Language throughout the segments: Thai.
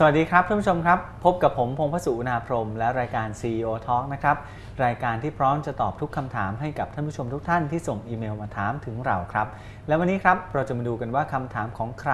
สวัสดีครับท่านผู้ชมครับ พบกับผมพงพสุอุณาพรม และรายการ CEO Talk นะครับ รายการที่พร้อมจะตอบทุกคำถามให้กับท่านผู้ชมทุกท่านที่ส่งอีเมลมาถามถึงเราครับ และวันนี้ครับเราจะมาดูกันว่าคำถามของใคร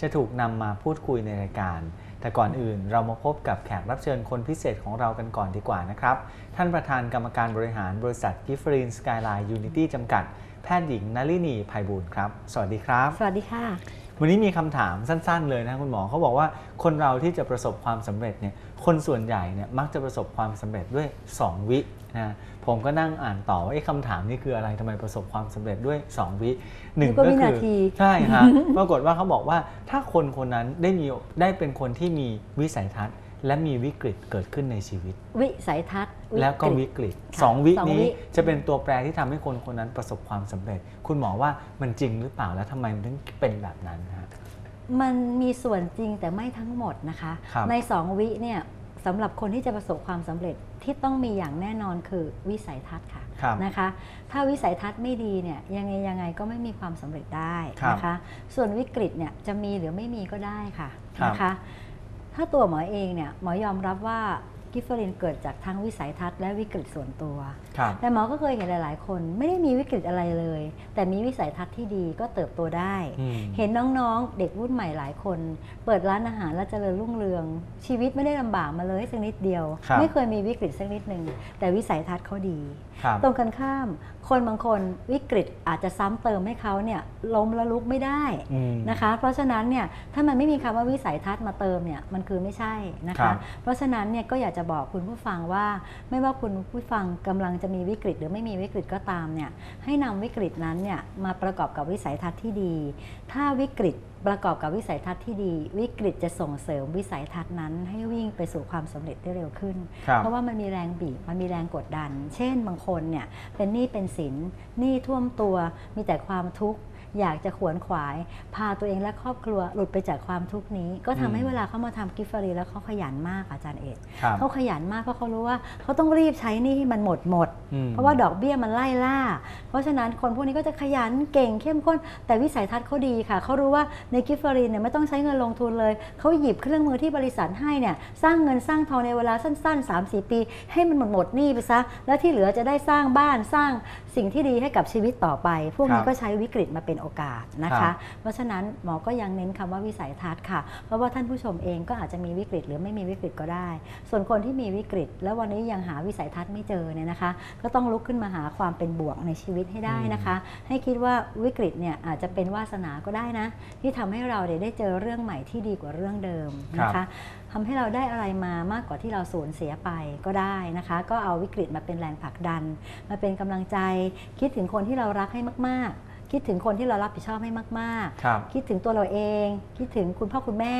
จะถูกนำมาพูดคุยในรายการ แต่ก่อนอื่นเรามาพบกับแขกรับเชิญคนพิเศษของเรากันก่อนดีกว่านะครับ ท่านประธานกรรมการบริหารบริษัทกิฟฟรีนสกายไลน์ยูนิตี้จำกัด แพทย์หญิงนลินีภัยบูลครับ สวัสดีครับ สวัสดีค่ะ วันนี้มีคำถามสั้น ๆ เลยนะคุณหมอเขาบอกว่าคนเราที่จะประสบความสำเร็จเนี่ยคนส่วนใหญ่เนี่ยมักจะประสบความสำเร็จด้วย 2 วินะผมก็นั่งอ่านต่อว่าไอ้คำถามนี้คืออะไรทำไมประสบความสำเร็จด้วย 2 วิหนึ่งนึกว่าก็วิคืนาทีใช่ฮะปรากฏว่าเขาบอกว่าถ้าคนคนนั้นได้มีได้เป็นคนที่มีวิสัยทัศน์ และมีวิกฤตเกิดขึ้นในชีวิต วิสัยทัศน์แล้วก็ฤวิตกฤตค่ะสองวิสองวินี้จะเป็นตัวแปรที่ทำให้คนคนนั้นประสบความสำเร็จ คุณหมอว่ามันจริงหรือเปล่าและทำไมมันถึงเป็นแบบนั้นฮะมันมีส่วนจริงแต่ไม่ทั้งหมดนะคะครับในสองวิเนี่ยสำหรับคนที่จะประสบความสำเร็จที่ต้องมีอย่างแน่นอนคือวิสัยทัศน์ค่ะครับนะคะ ถ้าวิสัยทัศน์ไม่ดีเนี่ยยังไงยังไงก็ไม่มีความสำเร็จได้นะคะ ส่วนวิกฤตเนี่ยจะมีหรือไม่มีก็ได้ค่ะครับนะคะ ถ้าตัวหมอเองเนี่ยหมอยอมรับว่า กิฟเฟอรินเกิดจากทั้งวิสัยทัศน์และวิกฤตส่วนตัวครับแต่หมอก็เคยเห็นหลาย ๆ คนไม่ได้มีวิกฤตอะไรเลย แต่มีวิสัยทัศน์ที่ดีก็เติบโตได้อืมเห็นน้อง ๆ เด็กรุ่นใหม่หลายคน เปิดร้านอาหารและเจริญรุ่งเรือง ชีวิตไม่ได้ลำบากมาเลยสักนิดเดียวครับไม่เคยมีวิกฤตสักนิดหนึ่งแต่วิสัยทัศน์เขาดีครับตรงกันข้าม คนบางคนวิกฤตอาจจะซ้ำเติมให้เขาเนี่ยล้มและลุกไม่ได้อืมนะคะ เพราะฉะนั้นเนี่ยถ้ามันไม่มีคำว่าวิสัยทัศน์มาเติมเนี่ยมันคือไม่ใช่นะครัคะบเพราะฉะนั้นเนี่ยก็อยากจะบอกคุณผู้ฟังว่า ไม่ว่าคุณผู้ฟังกำลังจะมีวิกฤต หรือไม่มีวิกฤตก็ตามเนี่ยให้นำวิกฤตนั้นเนี่ยมาประกอบกับวิสัยทัศน์ที่ดี ถ้าวิกฤตประกอบกับวิสัยทัศน์ที่ดี วิกฤตจะส่งเสริมวิสัยทัศน์นั้น ให้วิ่งไปสู่ความสำเร็จได้เร็วขึ้นครับเพราะว่ามันมีแรงบีบมันมีแรงกดดัน เช่นบางคนเนี่ยเป็นหนี้เป็นสินหนี้ท่วมตัวมีแต่ความทุกข์ อยากจะขวนขวาย พาตัวเองและครอบครัวหลุดไปจากความทุกข์นี้ ก็ทำให้อืมเวลาเขามาทำกิฟต์ฟรีแล้วเขาขยันมากอาจารย์เอกครับเขาขยันมากเพราะเขารู้ว่าเขาต้องรีบใช้หนี้ให้มันหมดหมดอืมเพราะว่าดอกเบี้ยมันไล่ล่า เพราะฉะนั้นคนพวกนี้ก็จะขยันเก่งเข้มข้น แต่วิสัยทัศน์เขาดีค่ะเขารู้ว่าในกิฟต์ฟรีเนี่ยไม่ต้องใช้เงินลงทุนเลยเขาหยิบเครื่องมือที่บริษัทให้เนี่ยสร้างเงินสร้างทองในเวลาสั้น ๆ 3-4 ปี ให้มันหมดหมดหนี้ไปซะแล้วที่เหลือจะได้สร้างบ้านสร้างสิ่งที่ดีให้กับชีวิตต่อไป พวกครันี้บก็ใช้วิกฤตมาเป็นโอกาสนะครัคะบเพราะฉะนั้นหมอก็ยังเน้นคำว่าวิสัยทัศน์ค่ะ เพราะว่าท่านผู้ชมเองก็อาจจะมีวิกฤตหรือไม่มีวิกฤตก็ได้ ส่วนคนที่มีวิกฤต แล้ววันนี้ยังหาวิสัยทัศน์ไม่เจอเนี่ยนะคะ ก็ต้องลุกขึ้นมาหาความเป็นบวกในชีวิตให้ได้นะคะ ให้คิดว่าวิกฤตเนี่ยอาจจะเป็นวาสนาก็ได้นะ ที่ทำให้เราเนี่ยได้เจอเรื่องใหม่ที่ดีกว่าเรื่องเดิมนะครัคะบทำให้เราได้อะไรมามากกว่าที่เราสูญเสียไปก็ได้นะคะ ก็เอาวิกฤตมาเป็นแรงผลักดัน มาเป็นกำลังใจ คิดถึงคนที่เรารักให้มาก ๆ คิดถึงคนที่เรารับผิดชอบให้มากๆครับคิดถึงตัวเราเอง คิดถึงคุณพ่อคุณแม่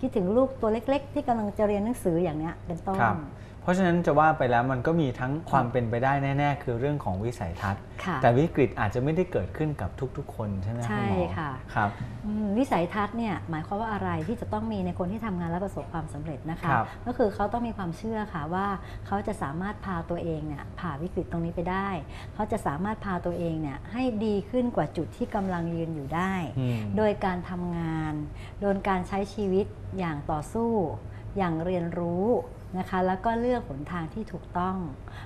คิดถึงลูกตัวเล็ก ๆ ที่กำลังจะเรียนหนังสืออย่างเนี้ยเป็นต้นครับ เพราะฉะนั้นจะว่าไปแล้วมันก็มีทั้งความเป็นไปได้แน่ ๆ คือเรื่องของวิสัยทัศน์ค่ะแต่วิกฤตอาจจะไม่ได้เกิดขึ้นกับทุก ๆ คนใช่ไหมใช่ณหมอค่ะครับอืมวิสัยทัศน์เนี่ยหมายความว่าอะไรที่จะต้องมีในคนที่ทำงานและประสบความสำเร็จนะคะครับก็คือเขาต้องมีความเชื่อค่ะว่าเขาจะสามารถพาตัวเองเนี่ยผ่าวิกฤตตรงนี้ไปได้ เขาจะสามารถพาตัวเองเนี่ยให้ดีขึ้นกว่าจุดที่กำลังยืนอยู่ได้อืมโดยการทำงาน โดยการใช้ชีวิตอย่างต่อสู้ อย่างเรียนรู้ นะคะ แล้วก็เลือกหนทางที่ถูกต้อง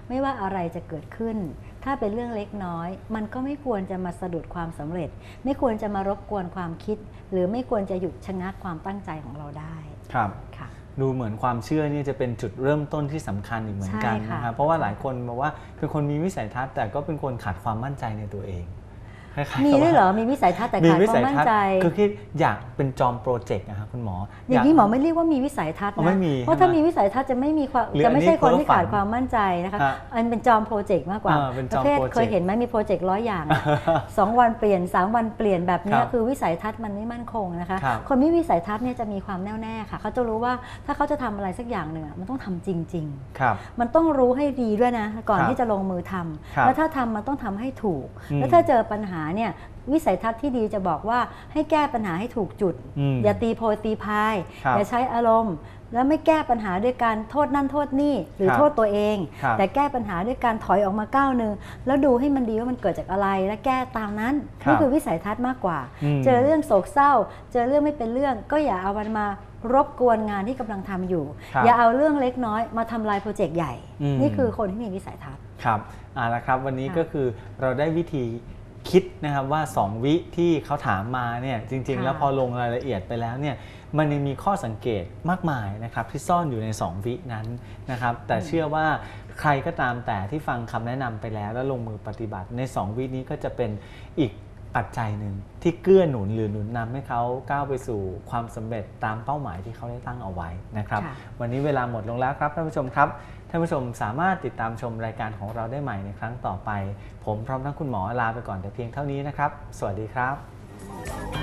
ไม่ว่าอะไรจะเกิดขึ้น ถ้าเป็นเรื่องเล็กน้อย มันก็ไม่ควรจะมาสะดุดความสำเร็จ ไม่ควรจะมารบกวนความคิด หรือไม่ควรจะหยุดชะงักความตั้งใจของเราได้ครับค่ะดูเหมือนความเชื่อนี่จะเป็นจุดเริ่มต้นที่สำคัญอีกเหมือนกันใช่ค่ะนะครับเพราะว่าหลายคนบอกว่าเป็นคนมีวิสัยทัศน์แต่ก็เป็นคนขาดความมั่นใจในตัวเองค ล้ายๆมีกับด้วยว่าเหรอมีวิสัยทัศน์แต่มีขาดวิควาสัมยมั่นทัศน์ใจ คือคิดอยากเป็นจอมโปรเจกต์นะครับคุณหมออย่างนี้หมอไม่เรียกว่ามีวิสัยทัศน์อ๋อนะไม่มีเพราะถ้าใช่ไหมมีวิสัยทัศน์จะไม่มีความหรือจะไม่ใช่อันนี้คนที่เพ้อฝันขาดความมั่นใจนะคะฮะอันเป็นจอมโปรเจกต์มากกว่าอ่าเป็นจปอมระเภทโปรเจกต์เคยเห็นไหมมีโปรเจกต์ร้อยอย่างอะสองวันเปลี่ยนสามวันเปลี่ยนแบบเนี้ยครับคือวิสัยทัศน์มันไม่มั่นคงนะคะครับคนมีวิสัยทัศน์เนี่ยจะมีความแน่วแน่ค่ะเขาจะรู้ว่าถ้าเขาจะทำอะไรสักอย่างหนึ่งอะมันต้องทำจริง ๆ ครับ มันต้องรู้ให้ดีด้วยนะ ก่อนครับที่จะลงมือทำครับแล้วถ้าทำมันต้องทำให้ถูก อืมแล้วถ้าเจอปัญหาเนี่ยวิสัยทัศน์ที่ดีจะบอกว่าให้แก้ปัญหาให้ถูกจุดอืมอย่าตีโพยตีพายครับอย่าใช้อารมณ์ แล้วไม่แก้ปัญหาด้วยการโทษนั่นโทษนี่หรือครับโทษตัวเองครับแต่แก้ปัญหาด้วยการถอยออกมาก้าวหนึ่งแล้วดูให้มันดีว่ามันเกิดจากอะไร และแก้ตามนั้นครับนี่คือวิสัยทัศน์มากกว่าอืมเจอเรื่องโศกเศร้า เจอเรื่องไม่เป็นเรื่อง ก็อย่าเอามันมารบกวนงานที่กำลังทำอยู่ครับอย่าเอาเรื่องเล็กน้อยมาทำลายโปรเจกต์ใหญ่อืมนี่คือคนที่มีวิสัยทัศน์ครับเอาละครับ วันนี้ค่ะก็คือเราได้วิธี คิดนะครับว่า 2 วิที่เขาถามมาเนี่ยจริงๆค่ะแล้วพอลงรายละเอียดไปแล้วเนี่ยมันยังมีข้อสังเกตมากมายนะครับที่ซ่อนอยู่ใน 2 วินั้นนะครับแต่เชื่อว่าใครก็ตามแต่ที่ฟังคำแนะนำไปแล้ว แล้วลงมือปฏิบัติใน 2 วินี้ก็จะเป็นอีก ปัจจัยหนึ่งที่เกื้อหนุนหรือหนุนนำให้เขาก้าวไปสู่ความสำเร็จตามเป้าหมายที่เขาได้ตั้งเอาไว้นะครับค่ะวันนี้เวลาหมดลงแล้วครับท่านผู้ชมครับท่านผู้ชมสามารถติดตามชมรายการของเราได้ใหม่ในครั้งต่อไป ผมพร้อมทั้งคุณหมอลาไปก่อนแต่เพียงเท่านี้นะครับ สวัสดีครับ